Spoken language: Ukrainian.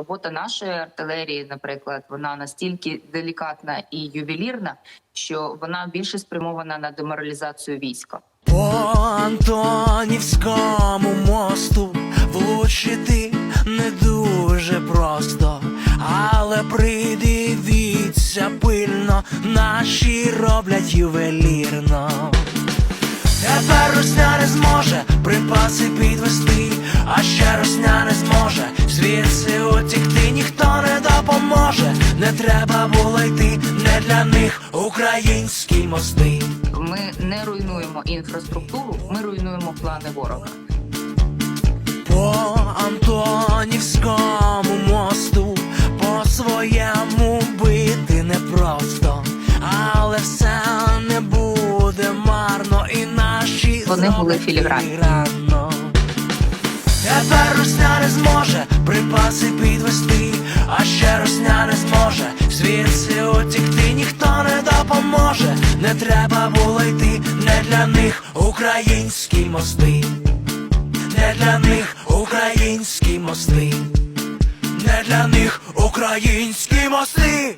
Робота нашої артилерії, наприклад, вона настільки делікатна і ювелірна, що вона більше спрямована на деморалізацію війська. По Антонівському мосту влучити не дуже просто, але придивіться пильно, наші роблять ювелірно. Звідси утікти, ніхто не допоможе. Не треба було йти, не для них українські мости. Ми не руйнуємо інфраструктуру, ми руйнуємо плани ворога. По Антонівському мосту по своєму бити непросто, але все не буде марно, і наші Вони були філігранні. Тепер русня зможе припаси підвести, а ще росня не зможе звідси утікти, ніхто не допоможе. Не треба було йти, не для них українські мости не для них українські мости, не для них українські мости.